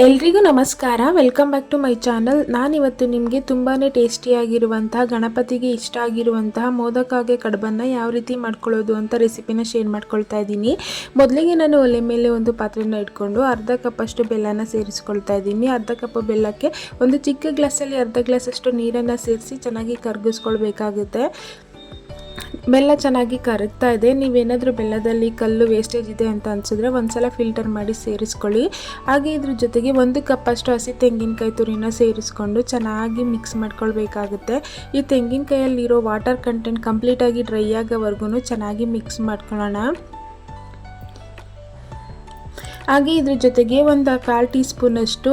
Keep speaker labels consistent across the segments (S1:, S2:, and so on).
S1: ಎಲ್ರಿಗೂ ನಮಸ್ಕಾರ. Welcome back to my channel ನಾನಿವತ್ತು ನಿಮಗೆ ತುಂಬಾ ಟೇಸ್ಟಿಯಾಗಿರುವಂತಹ, ಗಣಪತಿಗೆ ಇಷ್ಟ ಆಗಿರುವಂತಹ ಮೋದಕಾಗೆ ಕಡುಬನ್ನು ಯಾವ ರೀತಿ ಮಾಡ್ಕೊಳ್ಳೋದು ಅಂತ ರೆಸಿಪಿನ ಶೇರ್ ಮಾಡ್ಕೊಳ್ತಾ ಇದ್ದೀನಿ. ಮೊದಲಿಗೆ ನಾನು ಒಲೆ ಮೇಲೆ ಒಂದು ಪಾತ್ರೆನ ಇಟ್ಕೊಂಡು ಅರ್ಧ ಕಪ್ಪಷ್ಟು ಬೆಲ್ಲನ ಸೇರಿಸ್ಕೊಳ್ತಾ ಇದ್ದೀನಿ. ಅರ್ಧ ಕಪ್ ಬೆಲ್ಲಕ್ಕೆ ಒಂದು ಚಿಕ್ಕ ಗ್ಲಾಸಲ್ಲಿ ಅರ್ಧ ಗ್ಲಾಸಷ್ಟು ನೀರನ್ನು ಸೇರಿಸಿ ಚೆನ್ನಾಗಿ ಕರಗಿಸ್ಕೊಳ್ಬೇಕಾಗುತ್ತೆ. ಬೆಲ್ಲ ಚೆನ್ನಾಗಿ ಕರಗ್ತಾ ಇದೆ. ನೀವೇನಾದರೂ ಬೆಲ್ಲದಲ್ಲಿ ಕಲ್ಲು ವೇಸ್ಟೇಜ್ ಇದೆ ಅಂತ ಅನಿಸಿದ್ರೆ ಒಂದ್ಸಲ ಫಿಲ್ಟರ್ ಮಾಡಿ ಸೇರಿಸ್ಕೊಳ್ಳಿ. ಹಾಗೆ ಇದ್ರ ಜೊತೆಗೆ ಒಂದು ಕಪ್ಪಷ್ಟು ಹಸಿ ತೆಂಗಿನಕಾಯಿ ತುರಿನ ಸೇರಿಸ್ಕೊಂಡು ಚೆನ್ನಾಗಿ ಮಿಕ್ಸ್ ಮಾಡ್ಕೊಳ್ಬೇಕಾಗುತ್ತೆ. ಈ ತೆಂಗಿನಕಾಯಲ್ಲಿರೋ ವಾಟರ್ ಕಂಟೆಂಟ್ ಕಂಪ್ಲೀಟಾಗಿ ಡ್ರೈ ಆಗೋವರೆಗೂ ಚೆನ್ನಾಗಿ ಮಿಕ್ಸ್ ಮಾಡ್ಕೊಳ್ಳೋಣ. ಹಾಗೆ ಇದ್ರ ಜೊತೆಗೆ ಒಂದು ಕಾಲು ಟೀ ಸ್ಪೂನಷ್ಟು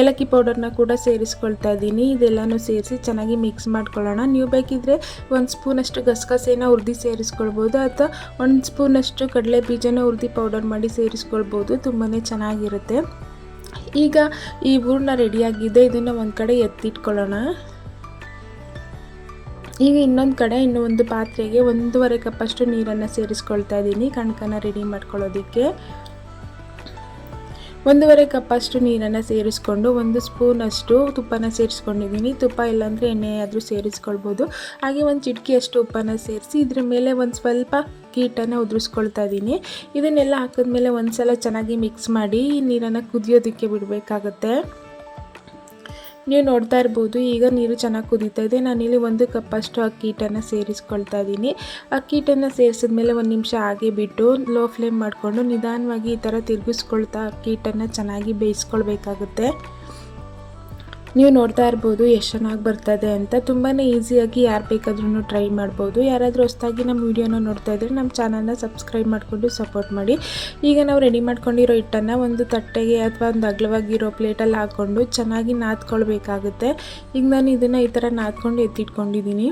S1: ಏಲಕ್ಕಿ ಪೌಡರ್ನ ಕೂಡ ಸೇರಿಸ್ಕೊಳ್ತಾ ಇದ್ದೀನಿ ಇದೆಲ್ಲನೂ ಸೇರಿಸಿ ಚೆನ್ನಾಗಿ ಮಿಕ್ಸ್ ಮಾಡ್ಕೊಳ್ಳೋಣ. ನೀವು ಬೇಕಿದ್ರೆ ಒಂದು ಸ್ಪೂನಷ್ಟು ಗಸಗಸೆನ ಹುರಿದು ಸೇರಿಸ್ಕೊಳ್ಬೋದು ಅಥವಾ ಒಂದು ಸ್ಪೂನಷ್ಟು ಕಡಲೆ ಬೀಜನ ಹುರಿದು ಪೌಡರ್ ಮಾಡಿ ಸೇರಿಸ್ಕೊಳ್ಬೋದು. ತುಂಬಾ ಚೆನ್ನಾಗಿರುತ್ತೆ. ಈಗ ಈ ಹೂರ್ಣ ರೆಡಿಯಾಗಿದೆ. ಇದನ್ನು ಒಂದು ಕಡೆ ಎತ್ತಿಟ್ಕೊಳ್ಳೋಣ. ಈಗ ಇನ್ನೊಂದು ಕಡೆ ಇನ್ನೂ ಒಂದು ಪಾತ್ರೆಗೆ ಒಂದೂವರೆ ಕಪ್ಪಷ್ಟು ನೀರನ್ನು ಸೇರಿಸ್ಕೊಳ್ತಾ ಇದ್ದೀನಿ ಕಣ್ಕನ ರೆಡಿ ಮಾಡ್ಕೊಳ್ಳೋದಕ್ಕೆ. ಒಂದೂವರೆ ಕಪ್ಪಷ್ಟು ನೀರನ್ನು ಸೇರಿಸ್ಕೊಂಡು, ಒಂದು ಸ್ಪೂನಷ್ಟು ತುಪ್ಪನ ಸೇರಿಸ್ಕೊಂಡಿದ್ದೀನಿ. ತುಪ್ಪ ಇಲ್ಲಾಂದರೆ ಎಣ್ಣೆ ಆದರೂ ಸೇರಿಸ್ಕೊಳ್ಬೋದು. ಹಾಗೆ ಒಂದು ಚಿಟಕಿಯಷ್ಟು ಉಪ್ಪನ್ನು ಸೇರಿಸಿ, ಇದ್ರ ಮೇಲೆ ಒಂದು ಸ್ವಲ್ಪ ಕೀಟನ್ನು ಉದುರಿಸ್ಕೊಳ್ತಾ ಇದ್ದೀನಿ. ಇದನ್ನೆಲ್ಲ ಹಾಕಿದ್ಮೇಲೆ ಒಂದು ಸಲ ಚೆನ್ನಾಗಿ ಮಿಕ್ಸ್ ಮಾಡಿ ನೀರನ್ನು ಕುದಿಯೋದಕ್ಕೆ ಬಿಡಬೇಕಾಗತ್ತೆ. ನೀವು ನೋಡ್ತಾ ಇರ್ಬೋದು, ಈಗ ನೀರು ಚೆನ್ನಾಗಿ ಕುದೀತಾ ಇದೆ. ನಾನಿಲ್ಲಿ ಒಂದು ಕಪ್ಪಷ್ಟು ಅಕ್ಕಿ ಹಿಟ್ಟನ್ನು ಸೇರಿಸ್ಕೊಳ್ತಾ ಇದ್ದೀನಿ. ಅಕ್ಕಿ ಹಿಟ್ಟನ್ನು ಸೇರಿಸಿದ್ಮೇಲೆ ಒಂದು ನಿಮಿಷ ಹಾಗೆ ಬಿಟ್ಟು ಲೋ ಫ್ಲೇಮ್ ಮಾಡಿಕೊಂಡು ನಿಧಾನವಾಗಿ ಈ ಥರ ತಿರುಗಿಸ್ಕೊಳ್ತಾ ಅಕ್ಕಿ ಹಿಟ್ಟನ್ನು ಚೆನ್ನಾಗಿ ಬೇಯಿಸ್ಕೊಳ್ಬೇಕಾಗುತ್ತೆ. ನೀವು ನೋಡ್ತಾ ಇರ್ಬೋದು ಎಷ್ಟು ಚೆನ್ನಾಗಿ ಬರ್ತದೆ ಅಂತ. ತುಂಬಾ ಈಸಿಯಾಗಿ ಯಾರು ಬೇಕಾದ್ರೂ ಟ್ರೈ ಮಾಡ್ಬೋದು. ಯಾರಾದರೂ ಹೊಸ್ತಾಗಿ ನಮ್ಮ ವೀಡಿಯೋನ ನೋಡ್ತಾ ಇದ್ದರೆ ನಮ್ಮ ಚಾನಲ್ನ ಸಬ್ಸ್ಕ್ರೈಬ್ ಮಾಡಿಕೊಂಡು ಸಪೋರ್ಟ್ ಮಾಡಿ. ಈಗ ನಾವು ರೆಡಿ ಮಾಡ್ಕೊಂಡಿರೋ ಹಿಟ್ಟನ್ನು ಒಂದು ತಟ್ಟೆಗೆ ಅಥವಾ ಒಂದು ಅಗಲವಾಗಿರೋ ಪ್ಲೇಟಲ್ಲಿ ಹಾಕ್ಕೊಂಡು ಚೆನ್ನಾಗಿ ನಾದ್ಕೊಳ್ಬೇಕಾಗುತ್ತೆ. ಈಗ ನಾನು ಇದನ್ನು ಈ ಥರ ನಾದ್ಕೊಂಡು ಎತ್ತಿಟ್ಕೊಂಡಿದ್ದೀನಿ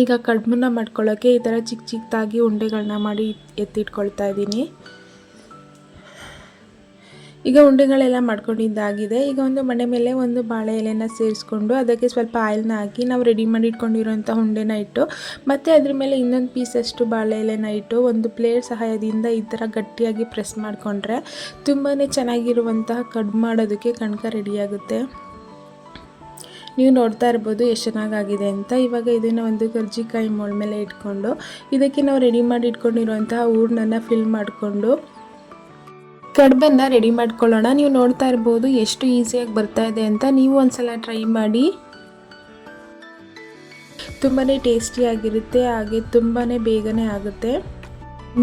S1: ಈಗ ಕಡ್ಮನ್ನ ಮಾಡ್ಕೊಳ್ಳೋಕ್ಕೆ ಈ ಥರ ಚಿಕ್ಕ ಚಿಕ್ಕದಾಗಿ ಉಂಡೆಗಳನ್ನ ಮಾಡಿ ಎತ್ತಿಟ್ಕೊಳ್ತಾ ಇದ್ದೀನಿ. ಈಗ ಉಂಡೆಗಳೆಲ್ಲ ಮಾಡ್ಕೊಂಡಿದ್ದಾಗಿದೆ. ಈಗ ಒಂದು ಮನೆ ಮೇಲೆ ಒಂದು ಬಾಳೆ ಎಲೆನ ಸೇರಿಸ್ಕೊಂಡು ಅದಕ್ಕೆ ಸ್ವಲ್ಪ ಆಯಿಲ್ನ ಹಾಕಿ ನಾವು ರೆಡಿ ಮಾಡಿ ಇಟ್ಕೊಂಡಿರೋಂಥ ಉಂಡೆನ ಇಟ್ಟು, ಮತ್ತು ಅದ್ರ ಮೇಲೆ ಇನ್ನೊಂದು ಪೀಸಷ್ಟು ಬಾಳೆ ಎಲೆನ ಇಟ್ಟು ಒಂದು ಪ್ಲೇಟ್ ಸಹಾಯದಿಂದ ಈ ಥರ ಗಟ್ಟಿಯಾಗಿ ಪ್ರೆಸ್ ಮಾಡಿಕೊಂಡ್ರೆ ತುಂಬಾ ಚೆನ್ನಾಗಿರುವಂತಹ ಕಡ್ಬು ಮಾಡೋದಕ್ಕೆ ಕಣಕ ರೆಡಿಯಾಗುತ್ತೆ ನೀವು ನೋಡ್ತಾ ಇರ್ಬೋದು ಎಷ್ಟು ಚೆನ್ನಾಗಾಗಿದೆ ಅಂತ. ಇವಾಗ ಇದನ್ನು ಒಂದು ಕರ್ಜಿಕಾಯಿ ಮೊಳ ಮೇಲೆ ಇಟ್ಕೊಂಡು ಇದಕ್ಕೆ ನಾವು ರೆಡಿ ಮಾಡಿ ಇಟ್ಕೊಂಡಿರುವಂತಹ ಊರ್ನನ್ನು ಫಿಲ್ ಮಾಡಿಕೊಂಡು ಕಡ್ಬನ್ನು ರೆಡಿ ಮಾಡ್ಕೊಳ್ಳೋಣ. ನೀವು ನೋಡ್ತಾ ಇರ್ಬೋದು ಎಷ್ಟು ಈಸಿಯಾಗಿ ಬರ್ತಾ ಇದೆ ಅಂತ. ನೀವು ಒಂದ್ಸಲ ಟ್ರೈ ಮಾಡಿ. ತುಂಬಾ ಟೇಸ್ಟಿಯಾಗಿರುತ್ತೆ ಹಾಗೆ ತುಂಬಾ ಬೇಗನೆ ಆಗುತ್ತೆ.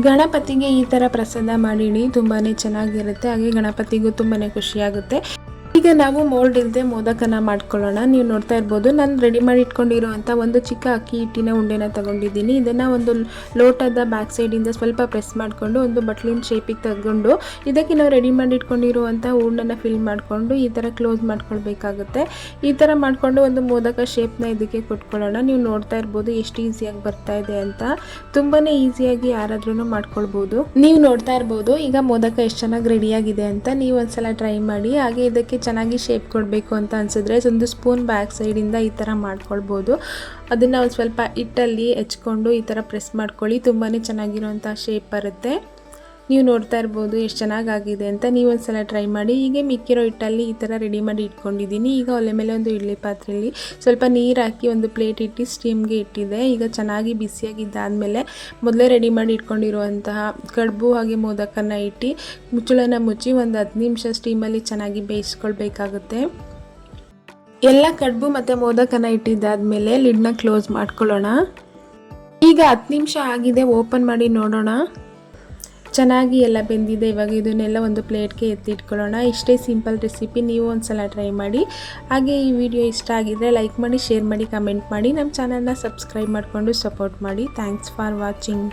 S1: ಗಣಪತಿಗೆ ಈ ಥರ ಪ್ರಸಾದ ಮಾಡಿಡಿ ತುಂಬಾ ಚೆನ್ನಾಗಿರುತ್ತೆ. ಹಾಗೆ ಗಣಪತಿಗೂ ತುಂಬಾ ಖುಷಿಯಾಗುತ್ತೆ. ಈಗ ನಾವು ಮೋಲ್ಡ್ ಇಲ್ಲದೆ ಮೋದಕನ ಮಾಡ್ಕೊಳ್ಳೋಣ. ನೀವು ನೋಡ್ತಾ ಇರ್ಬೋದು, ನಾನು ರೆಡಿ ಮಾಡಿ ಇಟ್ಕೊಂಡಿರುವಂಥ ಒಂದು ಚಿಕ್ಕ ಅಕ್ಕಿ ಹಿಟ್ಟಿನ ಉಂಡೆನ ತಗೊಂಡಿದ್ದೀನಿ. ಇದನ್ನು ಒಂದು ಲೋಟದ ಬ್ಯಾಕ್ ಸೈಡಿಂದ ಸ್ವಲ್ಪ ಪ್ರೆಸ್ ಮಾಡಿಕೊಂಡು ಒಂದು ಬಟ್ಲಿನ ಶೇಪಿಗೆ ತಗೊಂಡು, ಇದಕ್ಕೆ ನಾವು ರೆಡಿ ಮಾಡಿ ಇಟ್ಕೊಂಡಿರುವಂಥ ಹೂರ್ಣನ ಫಿಲ್ ಮಾಡಿಕೊಂಡು, ಈ ಥರ ಕ್ಲೋಸ್ ಮಾಡ್ಕೊಳ್ಬೇಕಾಗುತ್ತೆ. ಈ ಥರ ಮಾಡಿಕೊಂಡು ಒಂದು ಮೋದಕ ಶೇಪ್ನ ಇದಕ್ಕೆ ಕೊಟ್ಕೊಳ್ಳೋಣ. ನೀವು ನೋಡ್ತಾ ಇರ್ಬೋದು, ಎಷ್ಟು ಈಸಿಯಾಗಿ ಬರ್ತಾ ಇದೆ ಅಂತ. ತುಂಬಾ ಈಸಿಯಾಗಿ ಯಾರಾದ್ರೂ ಮಾಡ್ಕೊಳ್ಬೋದು. ನೀವು ನೋಡ್ತಾ ಇರ್ಬೋದು, ಈಗ ಮೋದಕ ಎಷ್ಟು ಚೆನ್ನಾಗಿ ರೆಡಿಯಾಗಿದೆ ಅಂತ. ನೀವು ಒಂದ್ಸಲ ಟ್ರೈ ಮಾಡಿ, ಹಾಗೆ ಇದಕ್ಕೆ ಚೆನ್ನಾಗಿ ಶೇಪ್ ಕೊಡಬೇಕು ಅಂತ ಅನಿಸಿದ್ರೆ ಒಂದು ಸ್ಪೂನ್ ಬ್ಯಾಕ್ ಸೈಡಿಂದ ಈ ಥರ ಮಾಡ್ಕೊಳ್ಬೋದು. ಅದನ್ನು ಒಂದು ಸ್ವಲ್ಪ ಹಿಟ್ಟಲ್ಲಿ ಹೆಚ್ಕೊಂಡು ಈ ಥರ ಪ್ರೆಸ್ ಮಾಡ್ಕೊಳ್ಳಿ. ತುಂಬಾ ಚೆನ್ನಾಗಿರೋಂಥ ಶೇಪ್ ಬರುತ್ತೆ. ನೀವು ನೋಡ್ತಾ ಇರ್ಬೋದು ಎಷ್ಟು ಚೆನ್ನಾಗಾಗಿದೆ ಅಂತ ನೀವು ಒಂದು ಸಲ ಟ್ರೈ ಮಾಡಿ. ಹೀಗೆ ಮಿಕ್ಕಿರೋ ಹಿಟ್ಟಲ್ಲಿ ಈ ಥರ ರೆಡಿ ಮಾಡಿ ಇಟ್ಕೊಂಡಿದ್ದೀನಿ. ಈಗ ಒಲೆ ಮೇಲೆ ಒಂದು ಇಡ್ಲಿ ಪಾತ್ರೆಯಲ್ಲಿ ಸ್ವಲ್ಪ ನೀರು ಹಾಕಿ ಒಂದು ಪ್ಲೇಟ್ ಇಟ್ಟು ಸ್ಟೀಮ್ಗೆ ಇಟ್ಟಿದೆ. ಈಗ ಚೆನ್ನಾಗಿ ಬಿಸಿಯಾಗಿದ್ದಾದಮೇಲೆ ಮೊದಲೇ ರೆಡಿ ಮಾಡಿ ಇಟ್ಕೊಂಡಿರುವಂತಹ ಕಡುಬು ಹಾಗೆ ಮೋದಕನ್ನು ಇಟ್ಟು ಮುಚ್ಚಳನ ಮುಚ್ಚಿ ಒಂದು ಹತ್ತು ನಿಮಿಷ ಸ್ಟೀಮಲ್ಲಿ ಚೆನ್ನಾಗಿ ಬೇಯಿಸ್ಕೊಳ್ಬೇಕಾಗುತ್ತೆ. ಎಲ್ಲ ಕಡುಬು ಮತ್ತು ಮೋದಕನ ಇಟ್ಟಿದ್ದಾದಮೇಲೆ ಲಿಡ್ನ ಕ್ಲೋಸ್ ಮಾಡ್ಕೊಳ್ಳೋಣ. ಈಗ ಹತ್ತು ನಿಮಿಷ ಆಗಿದೆ. ಓಪನ್ ಮಾಡಿ ನೋಡೋಣ. ಚೆನ್ನಾಗಿ ಎಲ್ಲ ಬೆಂದಿದೆ. ಇವಾಗ ಇದನ್ನೆಲ್ಲ ಒಂದು ಪ್ಲೇಟ್ಗೆ ಎತ್ತಿಟ್ಕೊಳ್ಳೋಣ. ಇಷ್ಟೇ ಸಿಂಪಲ್ ರೆಸಿಪಿ ನೀವು ಒಂದು ಸಲ ಟ್ರೈ ಮಾಡಿ. ಹಾಗೆ ಈ ವಿಡಿಯೋ ಇಷ್ಟ ಆಗಿದ್ರೆ ಲೈಕ್ ಮಾಡಿ, ಶೇರ್ ಮಾಡಿ, ಕಮೆಂಟ್ ಮಾಡಿ. ನಮ್ಮ ಚಾನಲ್ನ ಸಬ್ಸ್ಕ್ರೈಬ್ ಮಾಡಿಕೊಂಡು ಸಪೋರ್ಟ್ ಮಾಡಿ. Thanks for watching.